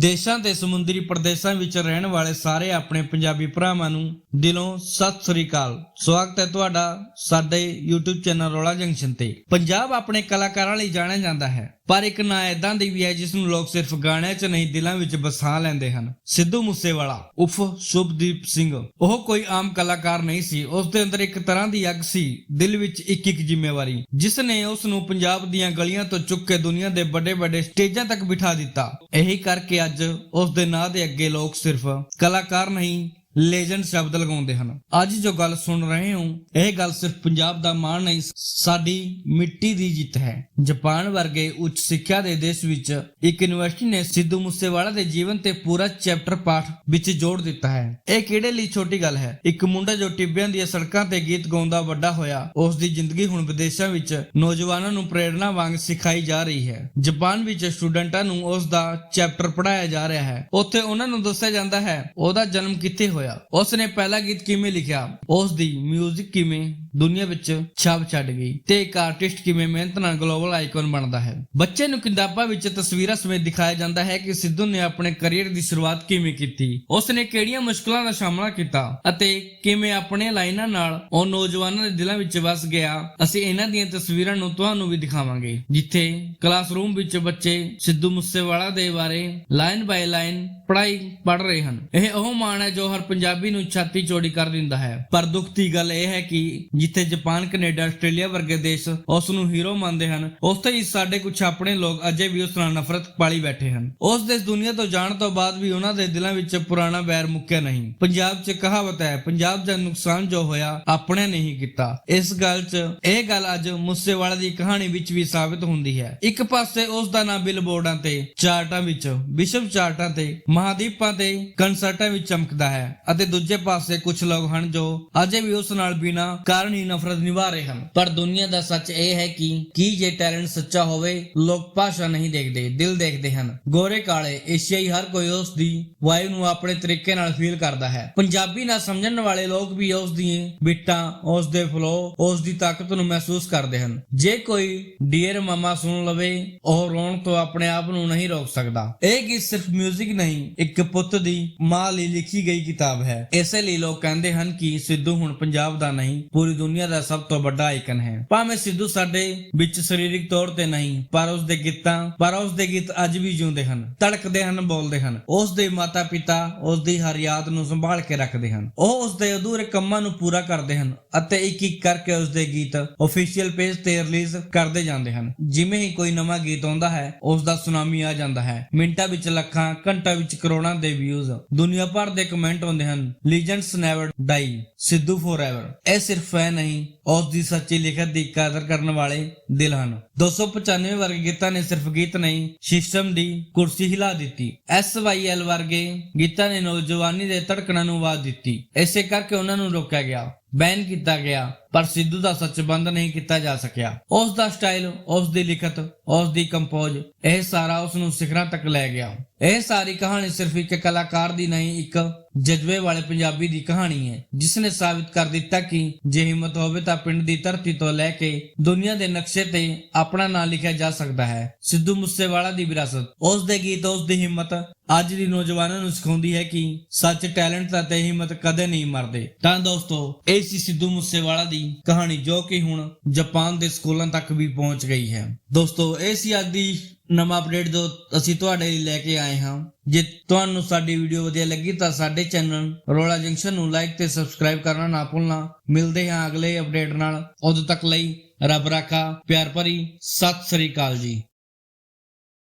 ਦੇਸ਼ਾਂ ਤੇ ਸਮੁੰਦਰੀ ਪ੍ਰਦੇਸ਼ਾਂ ਵਿੱਚ ਰਹਿਣ ਵਾਲੇ ਸਾਰੇ ਆਪਣੇ ਪੰਜਾਬੀ ਭਰਾਵਾਂ ਨੂੰ ਦਿਲੋਂ ਸਤਿ ਸ੍ਰੀ ਅਕਾਲ। ਸਵਾਗਤ ਹੈ ਤੁਹਾਡਾ ਸਾਡੇ YouTube ਚੈਨਲ ਰੋਲਾ ਜੰਕਸ਼ਨ ਤੇ। ਪੰਜਾਬ ਆਪਣੇ ਕਲਾਕਾਰਾਂ ਲਈ ਜਾਣਿਆ ਜਾਂਦਾ ਹੈ। ਪਰ ਇੱਕ ਨਾਂ ਇਦਾਂ ਦੀ ਵੀ ਹੈ ਜਿਸ ਨੂੰ ਲੋਕ ਸਿਰਫ ਗਾਣਿਆਂ 'ਚ ਨਹੀਂ, ਦਿਲਾਂ ਵਿੱਚ ਵਸਾ ਲੈਂਦੇ ਹਨ। ਸਿੱਧੂ ਮੂਸੇਵਾਲਾ, ਉਫ ਸ਼ੁਭਦੀਪ ਸਿੰਘ। ਉਹ ਕੋਈ ਆਮ ਕਲਾਕਾਰ ਨਹੀਂ ਸੀ। ਉਸ ਦੇ ਅੰਦਰ ਇੱਕ ਤਰ੍ਹਾਂ ਦੀ ਅੱਗ ਸੀ, ਦਿਲ ਵਿੱਚ ਇੱਕ ਇੱਕ ਜ਼ਿੰਮੇਵਾਰੀ। ਜਿਸ ਨੇ ਉਸ ਨੂੰ ਪੰਜਾਬ ਦੀਆਂ ਗਲੀਆਂ ਤੋਂ ਚੁੱਕ ਕੇ ਦੁਨੀਆ ਦੇ ਵੱਡੇ ਵੱਡੇ ਸਟੇਜਾਂ ਤੱਕ ਬਿਠਾ ਦਿੱਤਾ। ਇਹੀ ਕਰਕੇ ਅੱਜ ਉਸ ਦੇ ਨਾਂ ਦੇ ਅੱਗੇ ਲੋਕ ਸਿਰਫ ਕਲਾਕਾਰ ਨਹੀਂ ਲੇਜੈਂਡ ਸ਼ਬਦ ਲਗਾਉਂਦੇ ਹਨ। ਅੱਜ ਜੋ ਗੱਲ ਸੁਣ ਰਹੇ ਹੋ, ਇਹ ਗੱਲ ਸਿਰਫ ਪੰਜਾਬ ਦਾ ਮਾਣ ਨਹੀਂ, ਸਾਡੀ ਮਿੱਟੀ ਦੀ ਜਿੱਤ ਹੈ। ਜਾਪਾਨ ਵਰਗੇ ਉੱਚ ਸਿੱਖਿਆ ਦੇ ਦੇਸ਼ ਵਿੱਚ ਇੱਕ ਯੂਨੀਵਰਸਿਟੀ ਨੇ ਸਿੱਧੂ ਮੂਸੇਵਾਲਾ ਦੇ ਜੀਵਨ ਤੇ ਪੂਰਾ ਚੈਪਟਰ ਪਾਠ ਵਿੱਚ ਜੋੜ ਦਿੱਤਾ ਹੈ। ਇਹ ਕਿਹੜੇ ਲਈ ਛੋਟੀ ਗੱਲ ਹੈ? ਇੱਕ ਮੁੰਡਾ ਜੋ ਟਿੱਬਿਆਂ ਦੀਆਂ ਸੜਕਾਂ ਤੇ ਗੀਤ ਗਾਉਂਦਾ ਵੱਡਾ ਹੋਇਆ ਉਸ ਦੀ ਜ਼ਿੰਦਗੀ ਹੁਣ ਵਿਦੇਸ਼ਾਂ ਵਿੱਚ ਨੌਜਵਾਨਾਂ ਨੂੰ ਪ੍ਰੇਰਣਾ ਵਾਂਗ ਸਿਖਾਈ ਜਾ ਰਹੀ ਹੈ। ਜਾਪਾਨ ਵਿੱਚ ਸਟੂਡੈਂਟਾਂ ਨੂੰ ਉਸ ਦਾ ਚੈਪਟਰ ਪੜਾਇਆ ਜਾ ਰਿਹਾ ਹੈ। ਉੱਥੇ ਉਹਨਾਂ ਨੂੰ ਦੱਸਿਆ ਜਾਂਦਾ ਹੈ, ਉਹਦਾ ਜਨਮ ਕਿੱਥੇ ਹੋਇਆ? ਉਸ ਨੇ ਪਹਿਲਾ ਗੀਤ ਕਿਵੇਂ ਲਿਖਿਆ? ਉਸ ਦੀ 뮤직 ਕਿਵੇਂ ਦੁਨੀਆ ਵਿੱਚ ਛਾਪ ਛੱਡ ਗਈ ਤੇ ਇੱਕ ਆਰਟਿਸਟ ਕਿਵੇਂ ਮਿਹਨਤ ਨਾਲ ਗਲੋਬਲ ਆਈਕਨ ਬਣਦਾ ਹੈ? ਬੱਚੇ ਨੂੰ ਕਿਤਾਬਾਂ ਵਿੱਚ ਤਸਵੀਰਾਂ ਸਮੇਤ ਦਿਖਾਇਆ ਜਾਂਦਾ ਹੈ ਕਿ ਸਿੱਧੂ ਨੇ ਆਪਣੇ ਕੈਰੀਅਰ ਦੀ ਸ਼ੁਰੂਆਤ ਕਿਵੇਂ ਕੀਤੀ। ਉਸ ਨੇ ਕਿਹੜੀਆਂ ਮੁਸ਼ਕਲਾਂ ਦਾ ਸਾਹਮਣਾ ਕੀਤਾ ਅਤੇ ਕਿਵੇਂ ਆਪਣੇ ਲਾਈਨਾਂ ਨਾਲ ਉਹ ਨੌਜਵਾਨਾਂ ਦੇ ਦਿਲਾਂ ਵਿੱਚ ਵਸ ਗਿਆ। ਅਸੀਂ ਇਹਨਾਂ ਦੀਆਂ ਤਸਵੀਰਾਂ ਨੂੰ ਤੁਹਾਨੂੰ ਵੀ ਦਿਖਾਵਾਂਗੇ, ਜਿੱਥੇ ਕਲਾਸਰੂਮ ਵਿੱਚ ਬੱਚੇ ਸਿੱਧੂ ਮੂਸੇਵਾਲਾ ਦੇ ਬਾਰੇ ਲਾਈਨ ਬਾਈ ਲਾਈਨ ਪੜ੍ਹਾਈ ਪੜ੍ਹ ਰਹੇ ਹਨ। ਇਹ ਉਹ ਮਾਣ ਹੈ ਜੋ ਹਰ ਪੰਜਾਬੀ ਨੂੰ ਛਾਤੀ ਚੋੜੀ ਕਰ ਦਿੰਦਾ ਹੈ। ਪਰ ਦੁੱਖ ਦੀ ਗੱਲ ਇਹ ਹੈ ਕਿ ਜਿੱਥੇ ਜਾਪਾਨ, ਕੈਨੇਡਾ, ਆਸਟ੍ਰੇਲੀਆ ਵਰਗੇ ਦੇਸ਼ ਉਸ ਨੂੰ ਹੀਰੋ ਮੰਨਦੇ ਹਨ ਉੱਥੇ ਹੀ ਸਾਡੇ ਕੁਝ ਆਪਣੇ ਲੋਕ ਅਜੇ ਵੀ ਉਸ ਨਾਲ ਨਫ਼ਰਤ ਪਾਲੀ ਬੈਠੇ ਹਨ। ਉਸ ਦੇਸ਼ ਦੁਨੀਆ ਤੋਂ ਜਾਣ ਤੋਂ ਬਾਅਦ ਵੀ ਉਹਨਾਂ ਦੇ ਦਿਲਾਂ ਵਿੱਚ ਪੁਰਾਣਾ ਵੈਰ ਮੁੱਕਿਆ ਨਹੀਂ। ਪੰਜਾਬ 'ਚ ਕਹਾਵਤ ਹੈ, ਪੰਜਾਬ ਦਾ ਨੁਕਸਾਨ ਜੋ ਹੋਇਆ, ਆਪਣੇ ਨਹੀਂ ਕੀਤਾ। ਇਸ ਗੱਲ 'ਚ ਇਹ ਗੱਲ ਅੱਜ ਮੂਸੇਵਾਲਾ ਦੀ ਕਹਾਣੀ ਵਿੱਚ ਵੀ ਸਾਬਿਤ ਹੁੰਦੀ ਹੈ। ਇੱਕ ਪਾਸੇ ਉਸ ਦਾ ਨਾਮ ਬਿਲਬੋਰਡਾਂ ਤੇ, ਚਾਰਟਾਂ ਵਿੱਚ, ਵਿਸ਼ਵ ਚਾਰਟਾਂ ਤੇ, ਮਹਾਦੀਪਾਂ ਤੇ, ਕੰਸਰਟਾਂ ਵਿੱਚ ਚਮਕਦਾ ਹੈ ਅਤੇ ਦੂਜੇ ਪਾਸੇ ਕੁਝ ਲੋਕ ਹਨ ਜੋ ਅਜੇ ਵੀ ਉਸ ਨਾਲ ਬਿਨਾਂ ਕਾਰਨ ਹੀ ਨਫ਼ਰਤ ਨਿਭਾ ਰਹੇ ਹਨ। ਪਰ ਦੁਨੀਆ ਦਾ ਸੱਚ ਇਹ ਹੈ ਕਿ ਕੀ ਜੇ ਟੈਲੈਂਟ ਸੱਚਾ ਹੋਵੇ, ਲੋਕ ਭਾਸ਼ਾ ਨਹੀਂ ਦੇਖਦੇ, ਦਿਲ ਦੇਖਦੇ ਹਨ। ਗੋਰੇ ਕਾਲੇ, ਏਸ਼ੀਆਈ ਹਰ ਕੋਈ ਉਸ ਦੀ ਵਾਈਬ ਨੂੰ ਆਪਣੇ ਤਰੀਕੇ ਨਾਲ ਫੀਲ ਕਰਦਾ ਹੈ। ਪੰਜਾਬੀ ਨਾ ਸਮਝਣ ਵਾਲੇ ਲੋਕ ਵੀ ਉਸ ਦੀ ਬਿੱਟਾਂ ਉਸ ਦੇ ਫਲੋ ਉਸ ਦੀ ਤਾਕਤ ਨੂੰ ਮਹਿਸੂਸ ਕਰਦੇ ਹਨ। ਜੇ ਕੋਈ ਡੀਅਰ ਮਮਾ ਸੁਣ ਲਵੇ, ਉਹ ਰੋਣ ਤੋਂ ਆਪਣੇ ਆਪ ਨੂੰ ਨਹੀਂ ਰੋਕ ਸਕਦਾ। ਇਹ ਗੀਤ ਸਿਰਫ 뮤직 ਨਹੀਂ, ਇੱਕ ਪੁੱਤ ਦੀ ਮਾਂ ਲਈ ਲਿਖੀ ਗਈ ਕਿਤਾਬ ਹੈ। ਇਸੇ ਲਈ ਲੋਕ ਕਹਿੰਦੇ ਹਨ ਕਿ ਸਿੱਧੂ ਹੁਣ ਪੰਜਾਬ ਦਾ ਨਹੀਂ, ਪੂਰੀ ਦੁਨੀਆ ਦਾ ਸਭ ਤੋਂ ਵੱਡਾ ਆਈਕਨ ਹੈ। ਭਾਵੇਂ ਸਿੱਧੂ ਸਾਡੇ ਵਿੱਚ ਸਰੀਰਕ ਤੌਰ ਤੇ ਨਹੀਂ, ਪਰ ਉਸ ਦੇ ਗੀਤਾਂ, ਪਰ ਉਸ ਦੇ ਗੀਤ ਅੱਜ ਵੀ ਜਿਉਂਦੇ ਹਨ ਧੜਕਦੇ ਹਨ, ਬੋਲਦੇ ਹਨ। ਉਸ ਦੇ ਮਾਤਾ ਪਿਤਾ ਉਸ ਦੀ ਹਰ ਯਾਦ ਨੂੰ ਸੰਭਾਲ ਕੇ ਰੱਖਦੇ ਹਨ। ਉਹ ਉਸ ਦੇ ਅਧੂਰੇ ਕੰਮਾਂ ਨੂੰ ਪੂਰਾ ਕਰਦੇ ਹਨ ਅਤੇ ਇੱਕ ਇੱਕ ਕਰਕੇ ਉਸ ਦੇ ਗੀਤ ਅਫੀਸ਼ੀਅਲ ਪੇਜ ਤੇ ਰਿਲੀਜ਼ ਕਰਦੇ ਜਾਂਦੇ ਹਨ। ਜਿਵੇਂ ਹੀ ਕੋਈ ਨਵਾਂ ਗੀਤ ਆਉਂਦਾ ਹੈ ਉਸ ਦਾ ਸੁਨਾਮੀ ਆ ਜਾਂਦਾ ਹੈ। ਮਿੰਟਾਂ ਵਿੱਚ ਲੱਖਾਂ, ਘੰਟਾ ਵਿੱਚ ਕਰੋੜਾਂ ਦੇ ਵਿਊਜ਼ ਦੁਨੀਆ ਭਰ ਦੇ ਕਮੈਂਟ ਆਉਂਦੇ ਹਨ legends never die Sidhu forever ਇਹ ਸਿਰਫ ਹੈ ਨਹੀਂ, ਉਸ ਦੀ ਸੱਚੀ ਲਿਖਤ ਦੀ ਕਦਰ ਕਰਨ ਵਾਲੇ ਦਿਲ ਹਨ। 295 ਵਰਗੇ ਗੀਤਾਂ ਨੇ ਸਿਰਫ ਗੀਤ ਨਹੀਂ, ਸਿਸਟਮ ਦੀ ਕੁਰਸੀ ਹਿਲਾ ਦਿੱਤੀ। ਐਸਵਾਈਐਲ ਵਰਗੇ ਗੀਤਾਂ ਨੇ ਨੌਜਵਾਨੀ ਦੇ ਧੜਕਣਾਂ ਨੂੰ ਆਵਾਜ਼ ਦਿੱਤੀ। ਇਸੇ ਕਰਕੇ ਉਹਨਾਂ ਨੂੰ ਰੋਕਿਆ ਗਿਆ। ਬੈਨ ਕੀਤਾ ਗਿਆ, ਪਰ ਸਿੱਧੂ ਦਾ ਸੱਚ ਬੰਦ ਨਹੀਂ ਕੀਤਾ ਜਾ ਸਕਿਆ। ਉਸ ਦਾ ਸਟਾਈਲ, ਉਸ ਦੀ ਲਿਖਤ, ਉਸ ਦੀ ਕੰਪੋਜ਼, ਇਹ ਸਾਰਾ ਉਸ ਨੂੰ ਸਿਖਰਾਂ ਤੱਕ ਲੈ ਗਿਆ। ਇਹ ਸਾਰੀ ਕਹਾਣੀ ਸਿਰਫ ਇੱਕ ਕਲਾਕਾਰ ਦੀ ਨਹੀਂ, ਇੱਕ ਜਜ਼ਬੇ ਵਾਲੇ ਪੰਜਾਬੀ ਦੀ ਕਹਾਣੀ ਹੈ ਜਿਸ ਨੇ ਸਾਬਿਤ ਕਰ ਦਿੱਤਾ ਕਿ ਜੇ ਹਿੰਮਤ ਹੋਵੇ ਤਾਂ ਪਿੰਡ ਦੀ ਧਰਤੀ ਤੋਂ ਲੈ ਕੇ ਦੁਨੀਆ ਦੇ ਨਕਸ਼ੇ ਤੇ ਆਪਣਾ ਨਾਂ ਲਿਖਿਆ ਜਾ ਸਕਦਾ ਹੈ। ਸਿੱਧੂ ਮੂਸੇਵਾਲਾ ਦੀ ਵਿਰਾਸਤ। ਉਸ ਦੇ ਗੀਤ, ਉਸ ਦੀ ਹਿੰਮਤ ਅੱਜ ਦੀ ਨੌਜਵਾਨਾਂ ਨੂੰ ਸਿਖਾਉਂਦੀ ਹੈ ਕਿ ਸੱਚ, ਟੈਲੈਂਟ ਅਤੇ ਹਿੰਮਤ ਕਦੇ ਨਹੀਂ ਮਰਦੇ। ਤਾਂ ਦੋਸਤੋ ਇਹ ਸੀ ਸਿੱਧੂ ਮੂਸੇਵਾਲਾ ਦੀ ਕਹਾਣੀ ਜੋ ਕਿ ਹੁਣ ਜਾਪਾਨ ਦੇ ਸਕੂਲਾਂ ਤੱਕ ਵੀ ਪਹੁੰਚ ਗਈ ਹੈ। ਦੋਸਤੋ, ਇਹ ਸੀ ਅੱਜ ਦੀ ਨਵਾਂ ਅਪਡੇਟ ਜੋ ਅਸੀਂ ਤੁਹਾਡੇ ਲਈ ਲੈ ਕੇ ਆਏ ਹਾਂ। ਜੇ ਤੁਹਾਨੂੰ ਸਾਡੀ ਵੀਡੀਓ ਵਧੀਆ ਲੱਗੀ ਤਾਂ ਸਾਡੇ ਚੈਨਲ ਰੋਲਾ ਜੰਕਸ਼ਨ ਨੂੰ ਲਾਈਕ ਤੇ ਸਬਸਕ੍ਰਾਈਬ ਕਰਨਾ ਨਾ ਭੁੱਲਣਾ। ਮਿਲਦੇ ਹਾਂ ਅਗਲੇ ਅਪਡੇਟ ਨਾਲ। ਉਦੋਂ ਤੱਕ ਲਈ ਰੱਬ ਰਾਖਾ, ਪਿਆਰ ਭਰੀ। ਸਤਿ ਸ੍ਰੀ ਅਕਾਲ ਜੀ।